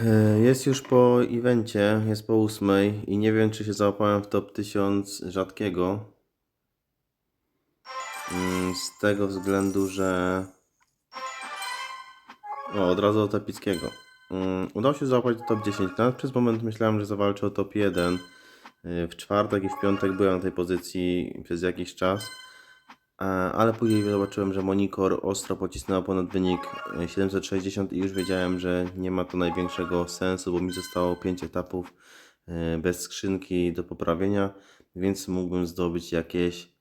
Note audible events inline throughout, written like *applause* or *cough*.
E, Jest już po evencie, jest po ósmej i nie wiem czy się załapałem w top 1000 rzadkiego. Mm, Z tego względu, że... O, od razu od epickiego. Mm, Udało się załapać top 10. Nawet przez moment myślałem, że zawalczę o top 1. E, W czwartek i w piątek byłem na tej pozycji przez jakiś czas. E, Ale później zobaczyłem, że Monikor ostro pocisnęła ponad wynik e, 760 i już wiedziałem, że nie ma to największego sensu, bo mi zostało 5 etapów e, bez skrzynki do poprawienia, więc mógłbym zdobyć jakieś,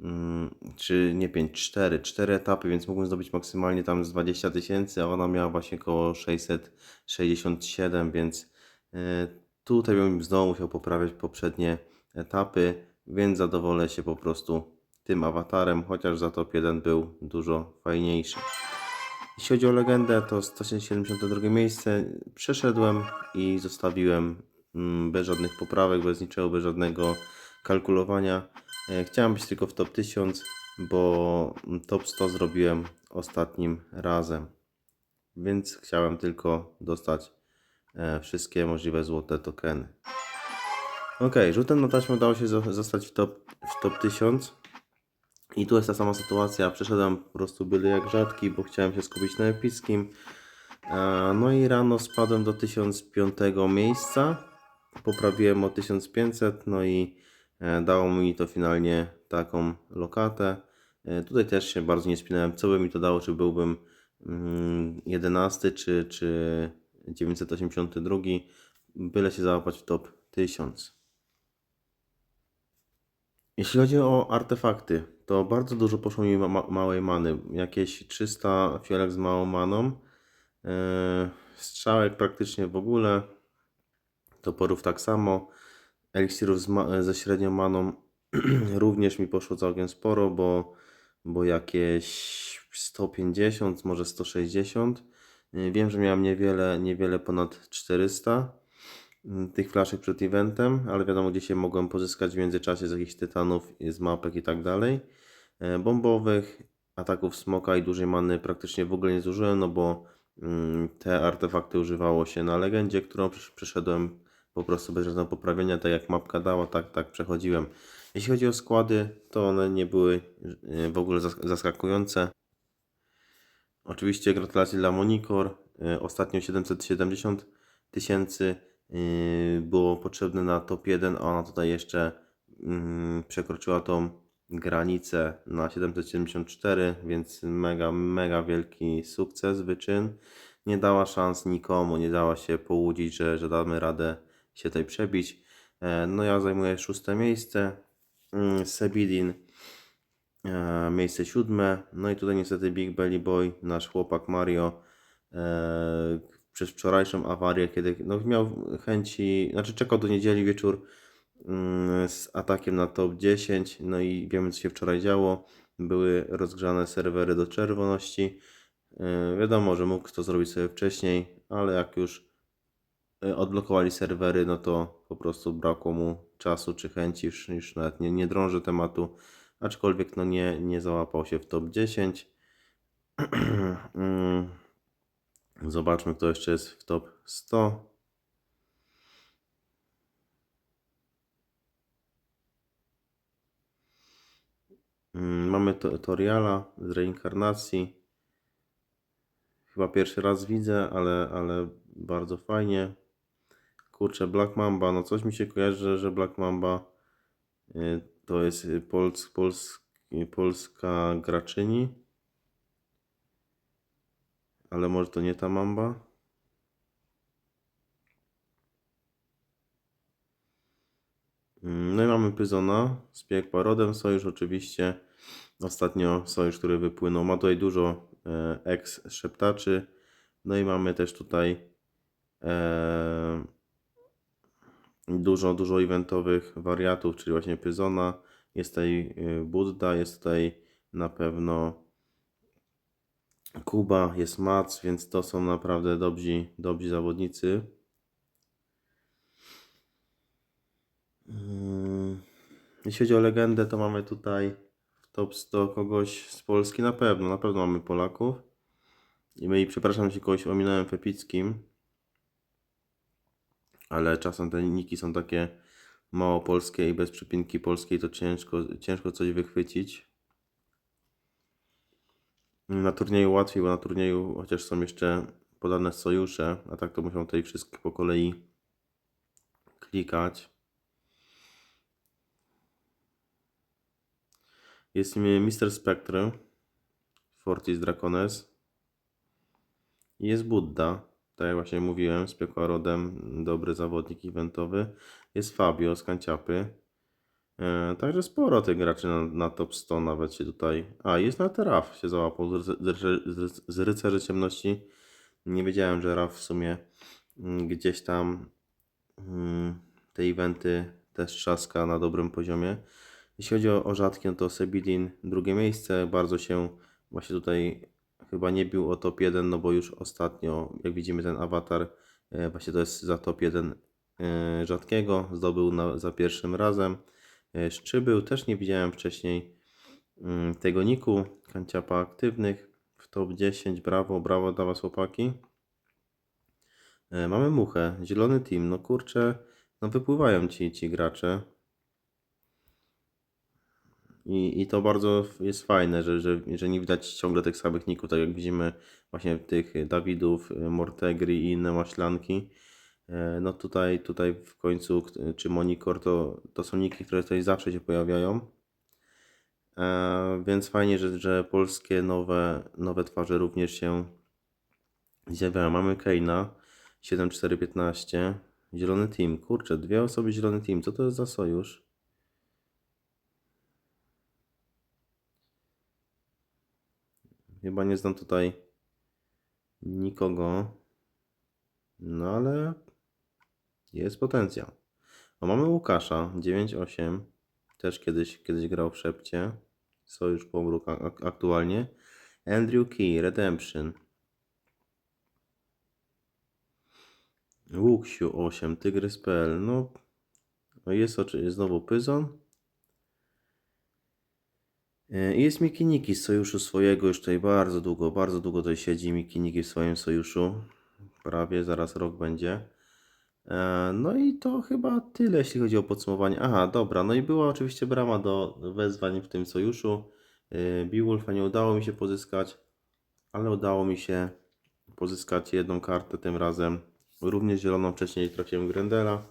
mm, czy nie 5, 4, 4 etapy, więc mógłbym zdobyć maksymalnie tam z 20 tysięcy, a ona miała właśnie około 667, więc e, tutaj bym znowu musiał poprawiać poprzednie etapy, więc zadowolę się po prostu tym awatarem, chociaż za top 1 był dużo fajniejszy. Jeśli chodzi o legendę, to 172 miejsce przeszedłem i zostawiłem mm, bez żadnych poprawek, bez niczego, bez żadnego kalkulowania. E, Chciałem być tylko w top 1000, bo top 100 zrobiłem ostatnim razem. Więc chciałem tylko dostać e, wszystkie możliwe złote tokeny. Ok, rzutem na taśmę udało się zo- zostać w top, w top 1000. I tu jest ta sama sytuacja. Przeszedłem po prostu byle jak rzadki, bo chciałem się skupić na epickim. E, No i rano spadłem do 1005 miejsca. Poprawiłem o 1500, no i e, dało mi to finalnie taką lokatę. E, Tutaj też się bardzo nie spinałem, co by mi to dało, czy byłbym mm, 11 czy, czy 982. Byle się załapać w top 1000. Jeśli chodzi o artefakty, to bardzo dużo poszło mi ma ma małej many. Jakieś 300 fiolek z małą maną. Yy, strzałek praktycznie w ogóle. Toporów tak samo. Eliksirów ze średnią maną *clears throat* również mi poszło całkiem sporo, bo, bo jakieś 150, może 160. Yy, Wiem, że miałem niewiele, niewiele ponad 400 mm, tych flaszek przed eventem, ale wiadomo gdzie się mogłem pozyskać w międzyczasie z jakichś tytanów, z mapek i tak dalej. E, Bombowych, ataków smoka i dużej many praktycznie w ogóle nie zużyłem, no bo mm, te artefakty używało się na legendzie, którą przesz- przeszedłem po prostu bez żadnego poprawienia, tak jak mapka dała, tak, tak przechodziłem. Jeśli chodzi o składy, to one nie były e, w ogóle zas- zaskakujące. Oczywiście gratulacje dla Monikor. E, Ostatnio 770 tysięcy było potrzebne na top 1, a ona tutaj jeszcze mm, przekroczyła tą granicę na 774, więc mega, mega wielki sukces, wyczyn. Nie dała szans nikomu, nie dała się połudzić, że, że damy radę się tutaj przebić. E, No ja zajmuję szóste miejsce. Mm, Sebidin e, miejsce siódme. No i tutaj niestety Big Belly Boy, nasz chłopak Mario, e, przez wczorajszą awarię, kiedy no, miał chęci, znaczy czekał do niedzieli wieczór mm, z atakiem na top 10. No i wiemy, co się wczoraj działo. Były rozgrzane serwery do czerwoności. E, wiadomo, że mógł to zrobić sobie wcześniej, ale jak już e, odblokowali serwery, no to po prostu brakło mu czasu czy chęci, już, już nawet nie, nie drąży tematu, aczkolwiek no nie, nie załapał się w top 10. *clears throat* Zobaczmy, kto jeszcze jest w top 100. Mm, Mamy to- z reinkarnacji. Chyba pierwszy raz widzę, ale, ale bardzo fajnie. Kurczę, Black Mamba, no coś mi się kojarzy, że Black Mamba y, to jest y, Pols, Pols, y, polska graczyni. Ale może to nie ta Mamba? Mm, No i mamy Pyzona z Piekła rodem. Sojusz oczywiście. Ostatnio sojusz, który wypłynął. Ma tutaj dużo e, ex-szeptaczy. No i mamy też tutaj e, dużo, dużo eventowych wariatów, czyli właśnie Pyzona. Jest tutaj e, Budda, jest tutaj na pewno Kuba, jest Mac, więc to są naprawdę dobrzy, dobrzy zawodnicy. Mm, Jeśli chodzi o legendę, to mamy tutaj w top 100 kogoś z Polski, na pewno, na pewno mamy Polaków. I my, przepraszam, jeśli kogoś ominąłem w ale czasem te niki są takie mało polskie i bez przypinki polskiej to ciężko, ciężko coś wychwycić. Na turnieju łatwiej, bo na turnieju chociaż są jeszcze podane sojusze, a tak to muszą tutaj wszystkie po kolei klikać. Jest mi Mr. Spectre, Fortis Dracones. Jest Buddha, tak jak właśnie mówiłem, z rodem, dobry zawodnik eventowy. Jest Fabio z Kanciapy. E, także sporo tych graczy na, na top 100 nawet się tutaj... A, jest na Teraf się załapał z, z, z, z Rycerzy Ciemności. Nie wiedziałem, że Raf w sumie mm, gdzieś tam mm, te eventy też trzaska na dobrym poziomie. Jeśli chodzi o, o rzadkie, no to Sebidin drugie miejsce. Bardzo się właśnie tutaj chyba nie bił o top 1, no bo już ostatnio, jak widzimy ten awatar, e, właśnie to jest za top 1 e, rzadkiego, zdobył na, za pierwszym razem. E, Szczybył też nie widziałem wcześniej mm, tego niku, kanciapa aktywnych w top 10, brawo, brawo dla Was chłopaki. E, Mamy muchę, zielony team, no kurczę, no wypływają ci, ci gracze. I, I to bardzo jest fajne, że, że, że nie widać ciągle tych samych ników, tak jak widzimy właśnie tych Dawidów, Mortegri i inne maślanki. E, No tutaj, tutaj w końcu, czy Monikor, to, to są niki, które tutaj zawsze się pojawiają. E, Więc fajnie, że, że polskie nowe, nowe twarze również się zjawiają. Mamy Keina 7415, zielony team. Kurczę, dwie osoby zielony team. Co to jest za sojusz? Chyba nie znam tutaj nikogo. No ale jest potencjał. O, mamy Łukasza 9-8. Też kiedyś, kiedyś grał w szepcie. Sojusz Pomruk ak- aktualnie. Andrew Key, Redemption. Łuksiu 8, Tygrys.pl. No, no jest oczywiście znowu Pyzon. E, jest Miki Niki z sojuszu swojego już tutaj bardzo długo, bardzo długo tutaj siedzi Miki Niki w swoim sojuszu. Prawie, zaraz rok będzie. E, No i to chyba tyle, jeśli chodzi o podsumowanie. Aha, dobra, no i była oczywiście brama do wezwań w tym sojuszu. E, Beowulfa nie udało mi się pozyskać, ale udało mi się pozyskać jedną kartę tym razem. Również zieloną, wcześniej trafiłem Grendela.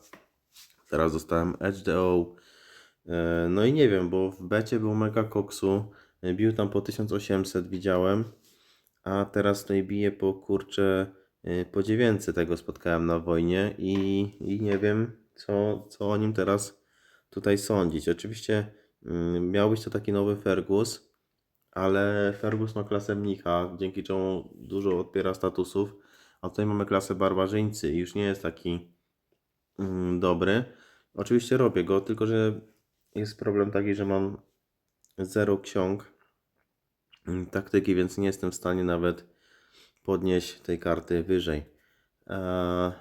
Teraz dostałem HDO. E, No i nie wiem, bo w becie był mega koksu. Bił tam po 1800, widziałem. A teraz tutaj bije po kurcze po 900 tego spotkałem na wojnie i, i nie wiem co, co o nim teraz tutaj sądzić. Oczywiście mm, miał być to taki nowy Fergus, ale Fergus ma klasę mnicha, dzięki czemu dużo odbiera statusów, a tutaj mamy klasę barbarzyńcy i już nie jest taki mm, dobry. Oczywiście robię go, tylko że jest problem taki, że mam zero ksiąg mm, taktyki, więc nie jestem w stanie nawet podnieść tej karty wyżej. Eee,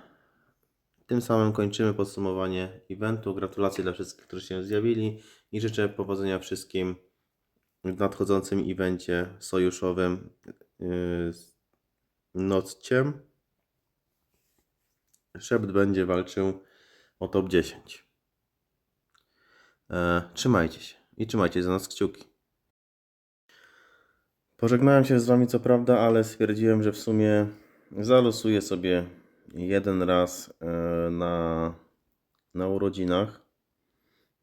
Tym samym kończymy podsumowanie eventu. Gratulacje dla wszystkich, którzy się zjawili i życzę powodzenia wszystkim w nadchodzącym evencie sojuszowym z Nocciem. Szept będzie walczył o top 10. Eee, Trzymajcie się i trzymajcie za nas kciuki. Pożegnałem się z Wami co prawda, ale stwierdziłem, że w sumie zalosuję sobie jeden raz e, na, na urodzinach.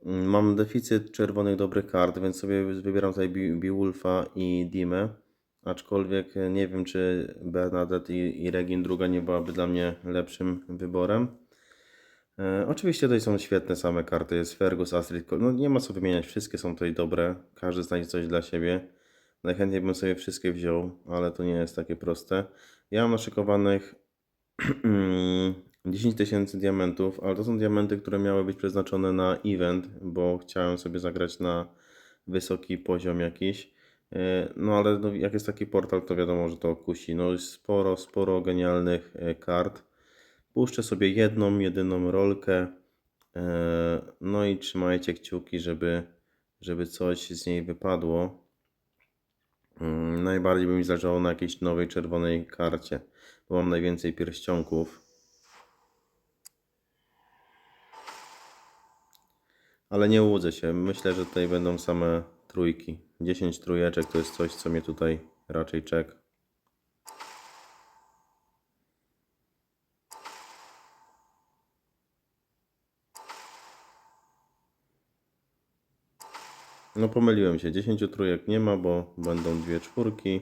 Mam deficyt czerwonych dobrych kart, więc sobie wybieram tutaj Beowulfa i Dimę. Aczkolwiek nie wiem, czy Bernadette i, i Regin druga nie byłaby dla mnie lepszym wyborem. E, oczywiście tutaj są świetne same karty. Jest Fergus, Astrid. No nie ma co wymieniać, wszystkie są tutaj dobre. Każdy znajdzie coś dla siebie. Najchętniej bym sobie wszystkie wziął, ale to nie jest takie proste. Ja mam naszykowanych *clears throat* 10 tysięcy diamentów, ale to są diamenty, które miały być przeznaczone na event, bo chciałem sobie zagrać na wysoki poziom jakiś. E, No ale no, jak jest taki portal, to wiadomo, że to kusi. No jest sporo, sporo genialnych e, kart. Puszczę sobie jedną, jedyną rolkę. E, No i trzymajcie kciuki, żeby, żeby coś z niej wypadło. Mm, najbardziej by mi zależało na jakiejś nowej czerwonej karcie, bo mam najwięcej pierścionków. Ale nie łudzę się, myślę, że tutaj będą same trójki. 10 trójeczek to jest coś, co mnie tutaj raczej czeka. No pomyliłem się. 10 trójek nie ma, bo będą dwie czwórki,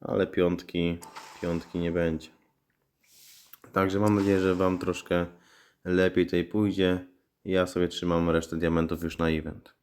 ale piątki, piątki nie będzie. Także mam nadzieję, że Wam troszkę lepiej tutaj pójdzie. Ja sobie trzymam resztę diamentów już na event.